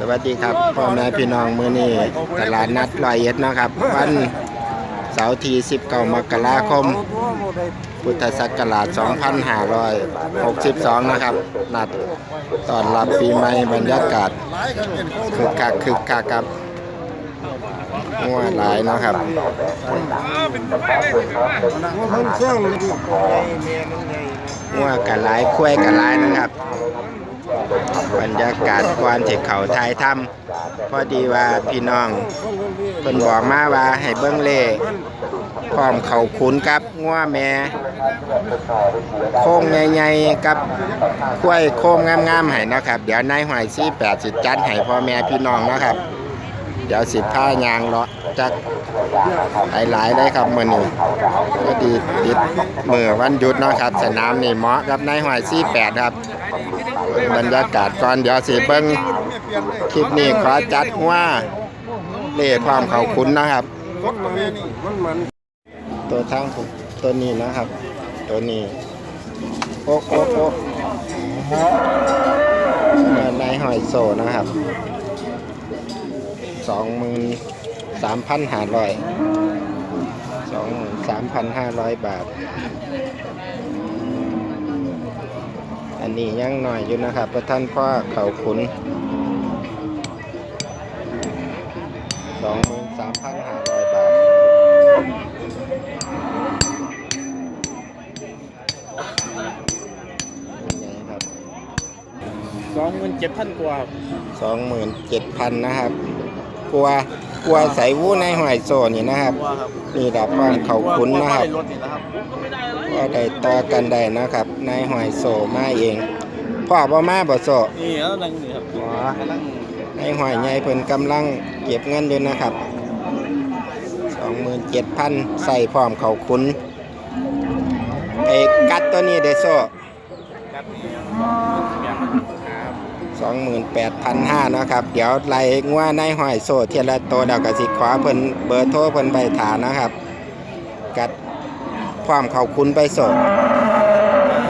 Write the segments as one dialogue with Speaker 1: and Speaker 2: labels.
Speaker 1: สวัสดีครับพ่อแม่พี่น้องมื้อนี้ตลาดนัดลอยเอ็ดนะครับวันเสาร์ที่19มกราคม พุทธศักราช 2562 นะครับ นัดตอนรับปีใหม่บรรยากาศคึกคักคึกคักครับงัวหลายเนาะครับงัวกันหลายคุ้ยกันหลายนะครับ บรรยากาศก่อนที่เขาทายถ้ำพอดีว่าพี่น้องเพิ่นบอกมาว่าให้เบิ้งเลขพร้อมเขาขุนกับงัวแม่โค้งใหญ่ๆกับกล้วยโค้งงามๆให้นะครับ เดี๋ยวนายหอยซี่แปดสิจัดให้พ่อแม่พี่น้องนะครับ เดี๋ยวสิบผ้ายางเลาะจักหลายๆได้ครับมื้อนี้ก็ดีติดมือวันหยุดนะครับ สนามนี่เหมาะกับนายหอยซี่แปดครับ บรรยากาศก่อนเดี๋ยวสิเบิ้งคลิปนี้ขอจัดว่าเล่ความเขาคุ้นนะครับ ตัวทั้งผมตัวนี้นะครับ ตัวนี้โอ๊ะโอ๊ะโอ๊ะในหอยโซนะครับสองหมื่นสามพันห้าร้อยสองหมื่นสามพันห้าร้อยบาท นนี้ยังหน่อยอยู่นะครับประท่านพ่อเขาขุนสองหมื่นสามพันห้าร้อยบาทยังไงครับ
Speaker 2: สองหมื่นเจ็ดพันกว่า
Speaker 1: สองหมื่นเจ็ดพันนะครับ กลัวกลัวใส่วู้ในหอยโซนี่นะครับ
Speaker 2: กว่าครับ
Speaker 1: นี่ดับฟังเขาขุนนะครับ
Speaker 2: รถนี่นะครับ
Speaker 1: ก็ได้ต่อกันได้นะครับในหอยโซมาเองพ่อบ่มาบ่โซ
Speaker 2: นี่แล้วนั่งนี่ครับ
Speaker 1: อ๋อ
Speaker 2: นั่ง
Speaker 1: ในหอยใหญ่เพิ่นกำลังเก็บเงินอยู่นะครับ27,000ใส่พร้อมเขาคุ้นไอ้กัดตัวนี้เดโซ
Speaker 2: กัดนี่อย่างครับ
Speaker 1: 28,500นะครับ เดี๋ยวไล่งัวในหอยโซเทียละโตวเดยวก็สิขวาเพิ่นเบอร์โทรเพิ่นใบถานะครับ กัด พร้อมเขาคุ้นไปโซ
Speaker 2: อ่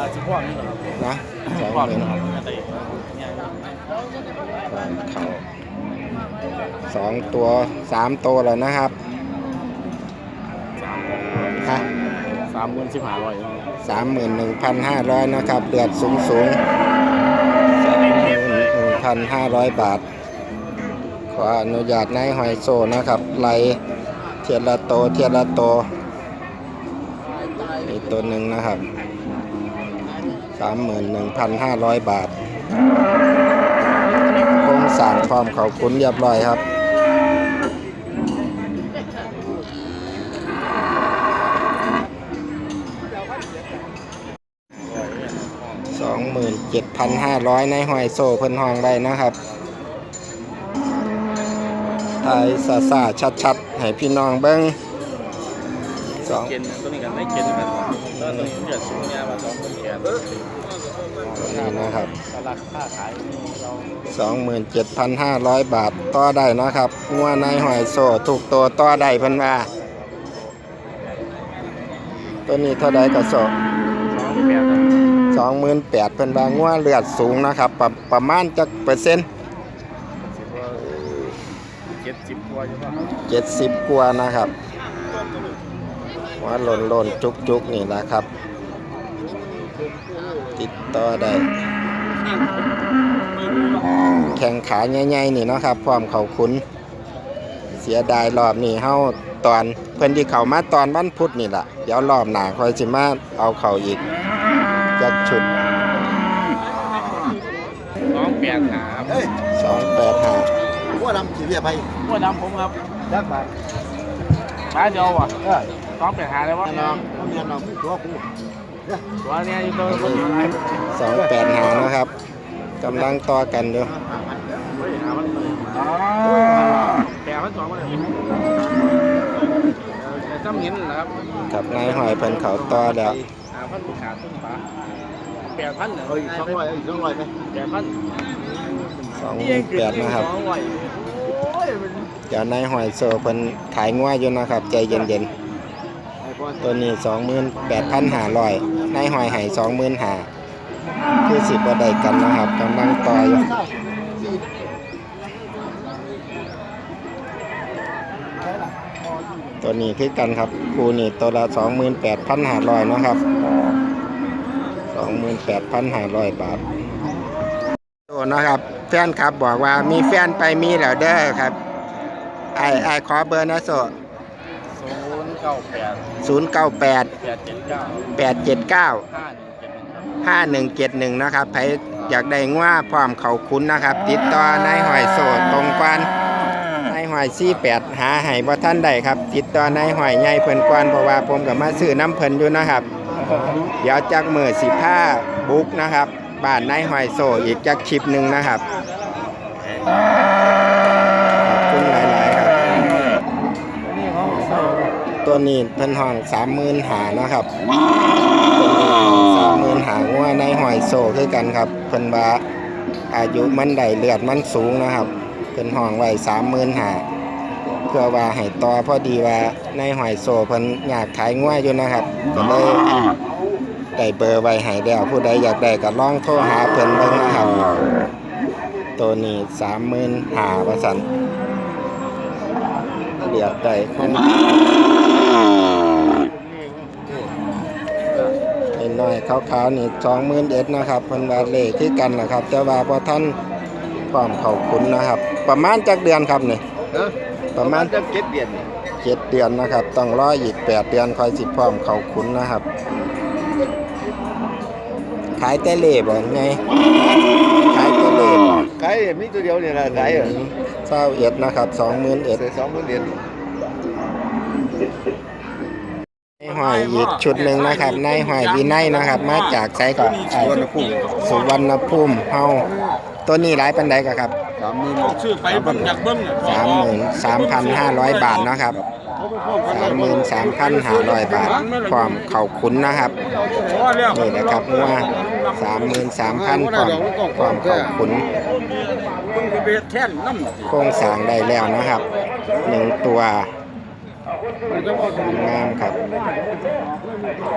Speaker 2: าสิบพวกนี่เหรอ
Speaker 1: นะ
Speaker 2: พวกนี่เหรอครับ
Speaker 1: 20,000
Speaker 2: อะไรเนี่ย
Speaker 1: พร้อมเขาสองตัวสามตัวแล้วนะครับฮะ
Speaker 2: สามหมื่นสิบห้าร้อย
Speaker 1: สามหมื่นหนึ่งพันห้าร้อยนะครับเดือดสูงสูงสามหมื่นหนึ่งพันห้าร้อยบาท ขออนุญาตนายหอยโซนะครับไล่เทียละโตเทียละโต อีกตัวหนึ่งนะครับสามหมื่นหนึ่งพันห้าร้อยบาทโครงสร้างพร้อมเขาคุ้นเรียบร้อยครับสองหมื่นเจ็ดพันห้าร้อยในหอยโซ่เพิ่นห้องได้นะครับถ่ายซาซาชัดชัดๆ ให้พี่น้องเบิ้ง สอง
Speaker 2: เกณฑ์ตัวนี้กันไม่เกณฑ์กันแล้วตัวนี้เดือดสูงเนี่ยมาสองคนแขน
Speaker 1: นี่นะครับ
Speaker 2: ตลาดค่าขายเรา
Speaker 1: สองหมื่นเจ็ดพันห้าร้อยบาทต่อได้นะครับงัวในหอยโซ่ถูกตัวต่อได้เพิ่นว่าตัวนี้เท่าใดก็โซ่
Speaker 2: สองแปด
Speaker 1: สองหมื่นแปดเพิ่นว่างัวเลือดสูงนะครับ ประประมาณจักเปอร์เซ็นต์
Speaker 2: เจ็ดสิบกว่าอยู่ป่ะ
Speaker 1: เจ็ดสิบกว่านะครับ ว่าหล่นหล่นจุกจุกนี่แหละครับ ติดต่อได้แข่งขาใหญ่ๆนี่เนาะครับพร้อมเขาคุ้น เสียดายรอบนี้เฮาตอนเพิ่นที่เขามาตอนวันพุธนี่แหละเดี๋ยวรอบหน้าค่อยสิมาเอาเขาอีกจักชุด
Speaker 2: สองแปดหา
Speaker 1: สองแปดห้า
Speaker 3: ว่าดำขี่เรียบไป
Speaker 2: พวกน้ำผมครับ
Speaker 3: ยักบาท
Speaker 2: ป้าเดียวว่ะ
Speaker 3: เออ
Speaker 2: สองแปดหาเลยวะ
Speaker 3: น้องน้องเรียนน้องตัวกู
Speaker 2: ตัวเนี้ยอยู่ตัวคนอยู่ไหน
Speaker 1: สองแปดห้านะครับกำลังต่อกันอยู่
Speaker 2: เฮ้ยหามันแปดพันสองมาเลยแต่จำเห็นนะครับ
Speaker 1: กับนายหอยเพิ่นเขาต่อแล้ว
Speaker 2: หาพันขาดต้นปลาแปดพันเหรอ
Speaker 3: เฮ้ยสองร้อยสองร้อยไป
Speaker 2: แปดพัน
Speaker 1: สองหมื่นแปดนะครับ
Speaker 2: สองร้อยโอ้ยมัน
Speaker 1: เดี๋ยวนายหอยโซเพิ่นขายงัวอยู่นะครับ ใจเย็น
Speaker 3: ไอ้พ่อ
Speaker 1: ๆ ตัวนี้สองหมื่นแปดพันห้าร้อยนายหอยให้สองหมื่นห้าคือสิบว่าได้กันนะครับกำลังต่อยตัวนี้คือกันครับคูนี่ตัวละ28,500เนแปดพันหาลอยนะครับ28,500บาทโตเนะครับแฟนครับบอกว่ามีแฟนไปมีแล้วเด้อครับไอ้ไอ้ขอเบอร์นะโซ
Speaker 2: เก้าแปด
Speaker 1: 098
Speaker 2: แปดเจ็ดเก้า
Speaker 1: 879
Speaker 2: ห้าหนึ่งเจ็ดหนึ่งครับ
Speaker 1: 5171 นะครับใครอยากได้ง้วพร้อมเขาคุ้นนะครับ ติดต่อนายหอยโสดตรงกวนนายหอย48หาให้บ่ท่านใดครับ ติดต่อนายหอยใหญ่เพิ่นกวนเพราะว่าผมก็มาซื้อน้ำเพิ่นอยู่นะครับ เดี๋ยวจักมือ15บุกนะครับบ้านนายหอยโซอีกจักคลิปหนึ่งนะครับ ขอบคุณหลาย ๆ ครับ ตัวนี้เพิ่นห้องสามหมื่นหานะครับสามหมื่นหางัวในหอยโซคือกันครับเพิ่นว่าอายุมันได้เลือดมันสูงนะครับเพิ่นห้องไว้สามหมื่นหาเพื่อว่าให้ต่อพอดีว่าในหอยโซเพิ่นอยากขายงัวอยู่นะครับก็เลยได้เบอร์ไว้ให้แล้วผู้ใดอยากได้ก็ลองโทรหาเพิ่นเบิ่งนะครับ ตัวนี้สามหมื่นหาประสันเดียดได้ คงน้อยๆขาวๆนี่สองหมื่นเอ็ดนะครับเพิ่นว่าเลขคือกันนะครับ แต่ว่าพอท่านพร้อมเขาคุณนะครับ ประมาณจักเดือนครับนี่
Speaker 3: เออ
Speaker 1: ประมาณ
Speaker 3: จะเก็บเดือน
Speaker 1: เจ็ดเดือนนะครับ ต้องรออีกแปดเดือนค่อยสิพร้อมเขาคุณนะครับ ขายแต่เล่บ่ไงขายแต่เล่บ่
Speaker 3: ขายมีตัวเดียวเนี่ยนะขายเออ
Speaker 1: เศร้าเอ็ดนะครับสองหมื่นเอ็ด
Speaker 3: ใส่สองหมื่นเดื น
Speaker 1: ในหอยอีกชุดหนึ่งนะครับในหอยวีไนนะครับ มาจากไสก่อนสุวรรณภูมิสุวรรณภูมิเฮาตัวนี้หลายปันใดก็ครับ
Speaker 3: สามหมื่น
Speaker 2: ชื่อไปเบิ่งอยากเบิ่งเนี่ย
Speaker 1: สามหมื่นสามพันห้าร้อยบาทเนาะครับสามหมื่นสามพันห้าร้อยบาท ความเข่าขุนนะครับ
Speaker 2: พอแล้ว
Speaker 1: นี่นะครับงัวสามหมื่นสามพันความความเข่าขุน
Speaker 2: เบิ่งไปแท่นน้ำ
Speaker 1: โครงสร้างได้แล้วนะครับหนึ่งตัว งามครับ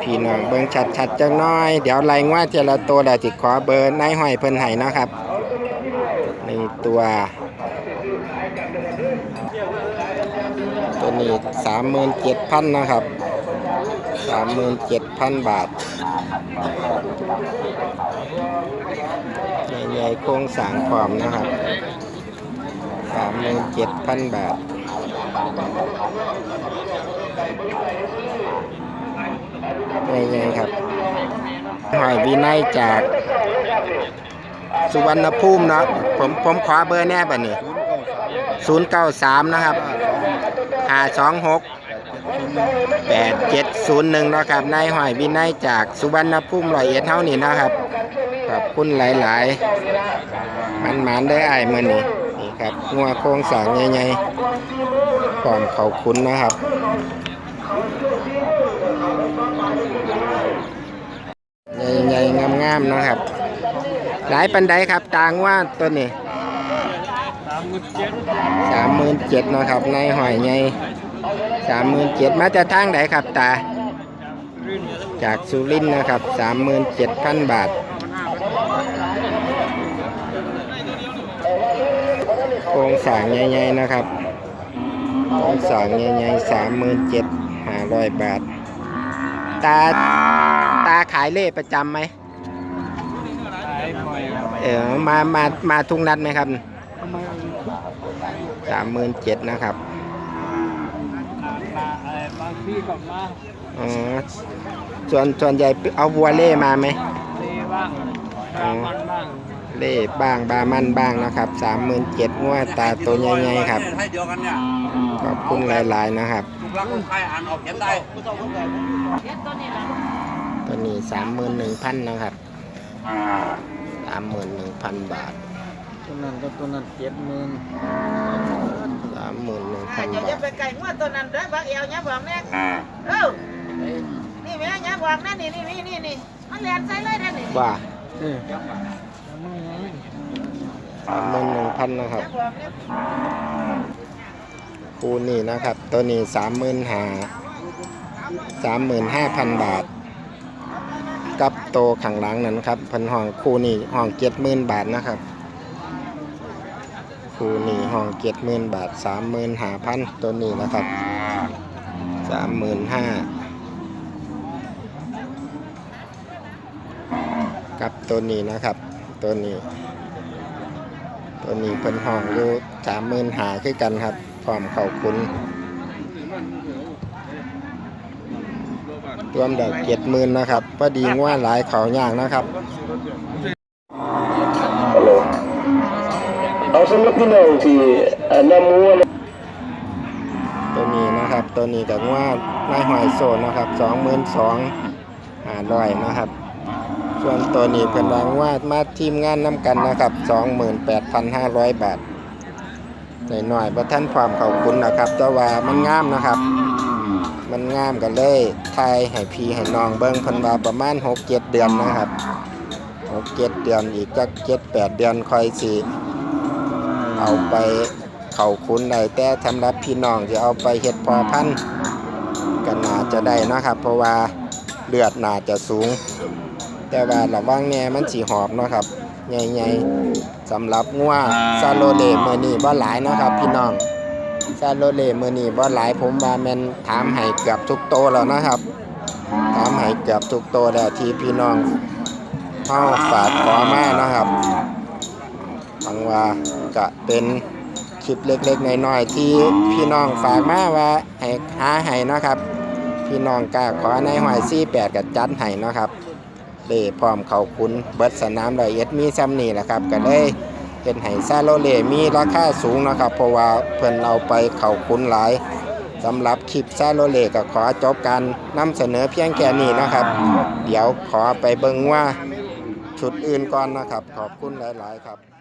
Speaker 1: พี่น้องเบิ่งชัดๆจังน้อย เดี๋ยวไล่งว่าเทละตัวเดี๋ยวจิขอเบอร์นายห้อยเพิ่นให้นะครับหนึ่งตัว ตัวนี้สามหมื่นเจ็ดพันนะครับสามหมื่นเจ็ดพันบาทใหญ่ๆโครงสร้างพร้อมนะครับสามหมื่นเจ็ดพันบาท ใหญ่ๆครับหอยวีไนจาก สุวรรณภูมินะผมผมขอเบอร์แน่บัดนี้ศูนย์เก้าสามนะครับห้าสองหกแปดเจ็ดศูนย์หนึ่งนะครับนายหอยวินัยจากสุวรรณภูมิรอยเอ็ดเท่านี้นะครับขอบคุณหลายๆมันมันได้อายมือนี้นี่ครับงัวโครงสางใหญ่ๆพร้อมเขาคุ้นนะครับ ใหญ่ๆงามๆนะครับ หลายปันไดครับต่างว่าตัวนี้สามหมื่นเจ็ดนะครับในหอยใหญ่สามหมื่นเจ็ดมาจากทางไหนครับตา จากสุรินนะครับสามหมื่นเจ็ดพันบาทโครงสร้างใหญ่ๆนะครับโครงสร้างใหญ่ๆสามหมื่นเจ็ดห้าร้อยบาท ตาตาขายเล่ประจำไหมเออมามามาทุกนัดไหมครับสามหมื่นเจ็ดนะครับ
Speaker 2: บางที่ก็มา
Speaker 1: อ๋อส่วนส่วนใหญ่เอาวัวเล่มาไหม
Speaker 2: เซบ้าง
Speaker 1: อ๋อ
Speaker 2: มันบ้าง
Speaker 1: เล่บ้างบามันบ้างนะครับสามหมื่นเจ็ดงวดตาตัวใหญ่ๆครับ
Speaker 2: กันเนี่ย
Speaker 1: ขอบคุณหลายๆนะครับ
Speaker 2: ทุกรักใครอ่านออกเขียนได้
Speaker 1: ตัวนี้สามหมื่นหนึ่งพันนะครับสามหมื่นหนึ่งพันบาท
Speaker 3: ตัวนั้นก็ตัวนั้นเจ็ดหมื่น
Speaker 1: สามหมื่นหนึ่งพัน
Speaker 4: เดี๋ยว
Speaker 1: บา
Speaker 4: จะ
Speaker 1: ท
Speaker 4: ไปไก่งวดตัวนั้นเด้อบักเอวเนี่ยบอกแน่เอ้านี่แม่เนี่ยบอกแน่นี่นี่นี่นี่นี่มันเรียนใส่เลยนะนี่
Speaker 1: ว่า
Speaker 3: เออ
Speaker 1: สามหมื่นหนึ่งพันนะครับ
Speaker 4: กูนี่
Speaker 1: นะครับ ตัวนี้สามหมื่นห้าสามหมื่นห้าพันบาท กับโตขังหลังนั้นครับพันห้องคูนี่ห้องเจ็ดหมื่นบาทนะครับ คู่นี้ห้องเจ็ดหมื่นบาทสามหมื่นห้าพันตัวนี้นะครับสามหมื่นห้ากับตัวนี้นะครับ ตัวนี้ตัวนี้เพิ่นห้องอยู่สามหมื่นหาคือกันครับ พร้อมเข้าคุณรวมได้เจ็ดหมื่นนะครับพอดีง่ว่าหลายเขาย่างนะครับ
Speaker 5: เอาสำหรับพี่น้องที่เอ่อนำวัว
Speaker 1: ตัวนี้นะครับตัวนี้กับว่าในหอยโซนนะครับสองหมื่นสองหาร้อยนะครับ ส่วนตัวนี้เพิ่นวางว่ามาทีมงานน้ำกันนะครับสองหมื่นแปดพันห้าร้อยบาท หน่อยหน่อยๆประท่านความขอบคุณนะครับ แต่ว่ามันงามนะครับ มันงามกันเลยไทยให้พี่ให้น้องเบิ้งพิ่นว่าประมาณหกเจ็ดเดือนนะครับหกเจ็ดเดือนอีกจักเจ็ดแปดเดือนคอยสิเอาไปเขาคุ้นได้แต่สำหรับพี่น้องจะเอาไปเฮ็ดพอพันธ์ก็น่าจะได้นะครับ เพราะว่าเลือดน่าจะสูง แต่ว่าระวังแหน่มันสีหอบนะครับ ใหญ่ๆสำหรับงัวซาโลเลเมื่อนี้บ่หลายนะครับ พี่น้องซาโลเลเมื่อนี้บ่หลายผมว่าแมนถามให้เกือบทุกโตแล้วนะครับ ถามให้เกือบทุกโตแล้วที่พี่น้องเฮาฝากขอมานะครับฟังว่าก็เป็นคลิปเล็กๆน้อยๆที่พี่น้องฝากมาว่าให้หาให้นะครับ พี่น้องกล้าขอในหอยซี่แปดกับจัดให้นะครับ เลพร้อมเขาคุณเบิดสนามร้อยเอ็ดมีซ้ำนี่แหละครับ ก็เลยเป็นไห้ซาโลเลมีราคาสูงนะครับ เพราะว่าเพิ่นเอาไปเขาคุณหลายสำหรับคลิปซาโลเลก็ขอจบการนำเสนอเพียงแค่นี้นะครับ เดี๋ยวขอไปเบิ่งว่าชุดอื่นก่อนนะครับ ขอบคุณหลาย ๆ ครับ